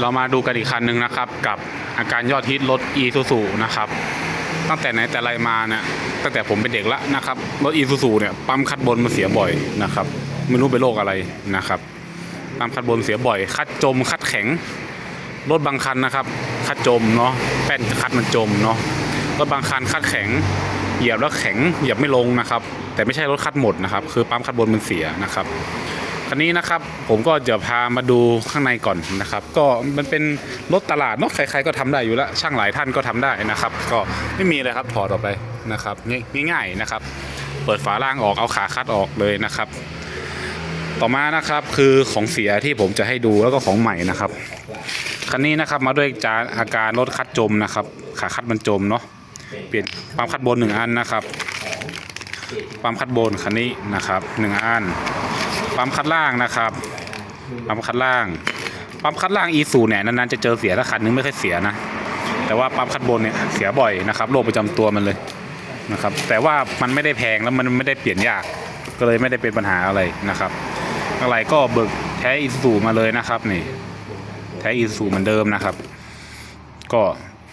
เรามาดูกันอีกคันหนึ่งนะครับ กับอาการยอดฮิตรถ e s u s u นะครับ ตั้งแต่ไหนแต่ไรมาเนี่ยตั้งแต่ผมเป็นเด็กละนะครับรถ e s u s u เนี่ยปั๊มคัดบนมันเสียบ่อยนะครับไม่รู้เป็นโรคอะไรนะครับปั๊มคัดบนเสียบ่อย คัดจมคัดแข็งรถบางคันนะครับ คัดจมเนาะแป้นคัดมันจมเนาะรถบางคันคัดแข็ง เหยียบแล้วแข็งเหยียบไม่ลงนะครับ แต่ไม่ใช่รถคัดหมดนะครับ คือปั๊มคัดบนมันเสียนะครับ คันนี้นะครับผมก็จะพามาดูข้างในก่อนนะครับ ก็มันเป็นรถตลาดเนาะใครๆก็ทำได้อยู่แล้ว ช่างหลายท่านก็ทำได้นะครับ ก็ไม่มีเลยครับถอดออกไปนะครับง่ายๆนะครับ เปิดฝาล่างออกเอาขาคัดออกเลยนะครับ ต่อมานะครับคือของเสียที่ผมจะให้ดูแล้วก็ของใหม่นะครับคันนี้นะครับมาด้วยจานอาการรถคัดจมนะครับ ขาคัดมันจมเนาะเปลี่ยนปั๊มคัดบนหนึ่งอันนะครับปั๊มคัดบนคันนี้นะครับหนึ่งอัน ปั๊มคัดล่างนะครับปั๊มคัดล่างปั๊มคัดล่างอีซูเนี่ยนานๆจะเจอเสียถ้าคันนึงไม่ค่อยเสียนะแต่ว่าปั๊มคัดบนเนี่ยเสียบ่อยนะครับโรคประจำตัวมันเลยนะครับ แต่ว่ามันไม่ได้แพงแล้วมันไม่ได้เปลี่ยนยากก็เลยไม่ได้เป็นปัญหาอะไรนะครับอะไรก็เบิกแท้อีซูมาเลยนะครับนี่แท้อีซูเหมือนเดิมนะครับ ก็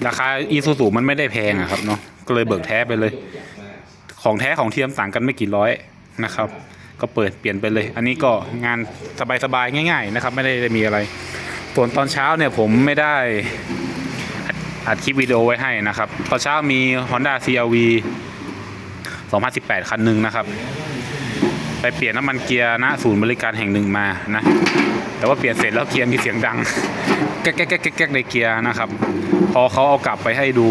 ราคาอีซูซูมันไม่ได้แพงอะครับเนาะก็เลยเบิกแท้ไปเลย ของแท้ของเทียมต่างกันไม่กี่ร้อยนะครับ ก็เปิดเปลี่ยนไปเลย อันนี้ก็งานสบายๆง่าย ๆ นะครับ ไม่ได้มีอะไร ส่วนตอนเช้าเนี่ยผมไม่ได้อัดคลิปวิดีโอไว้ให้นะครับ ตอนเช้ามี Honda CRV 2018 คันหนึ่งนะครับ ไปเปลี่ยนน้ำมันเกียร์ณศูนย์บริการแห่งหนึ่งมานะ แต่ว่าเปลี่ยนเสร็จแล้วเกียร์มีเสียงดัง แก๊กแก๊กแก๊กแก๊กในเกียร์นะครับ พอเขาเอากลับไปให้ดู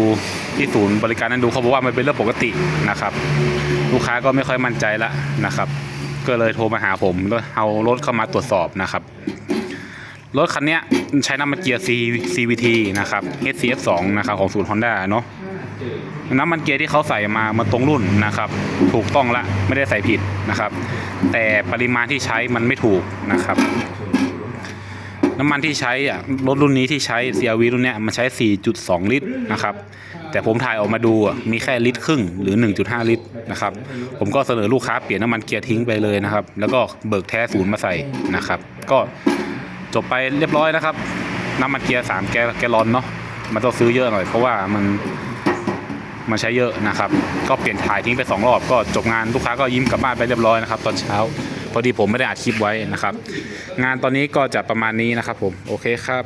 ที่ศูนย์บริการนั้นดูเขาบอกว่ามันเป็นเรื่องปกตินะครับ ลูกค้าก็ไม่ค่อยมั่นใจละนะครับ ก็เลยโทรมาหาผมแล้วเอารถเข้ามาตรวจสอบนะครับ รถคันนี้ใช้น้ำมันเกียร์ C CVT นะครับ HCF2 นะครับของศูนย์ Honda เนาะน้ำมันเกียร์ที่เขาใส่มามันตรงรุ่นนะครับ ถูกต้องละไม่ได้ใส่ผิดนะครับ แต่ปริมาณที่ใช้มันไม่ถูกนะครับ น้ำมันที่ใช้อะรถรุ่นนี้ที่ใช้ CRV รุ่นเนี้ยมันใช้ 4.2 ลิตรนะครับ แต่ผมถ่ายออกมาดูอะมีแค่ลิตรครึ่งหรือ 1.5 ลิตรนะครับ ผมก็เสนอลูกค้าเปลี่ยนน้ำมันเกียร์ทิ้งไปเลยนะครับ แล้วก็เบิกแท้ศูนย์มาใส่นะครับ ก็จบไปเรียบร้อยนะครับ น้ำมันเกียร์3แกแกลอนเนาะมันต้องซื้อเยอะหน่อยเพราะว่ามันมันใช้เยอะนะครับ ก็เปลี่ยนถ่ายทิ้งไปสองรอบก็จบงานลูกค้าก็ยิ้มกลับบ้านไปเรียบร้อยนะครับ ตอนเช้า พอดีผมไม่ได้อัดคลิปไว้นะครับ งานตอนนี้ก็จะประมาณนี้นะครับผมโอเคครับ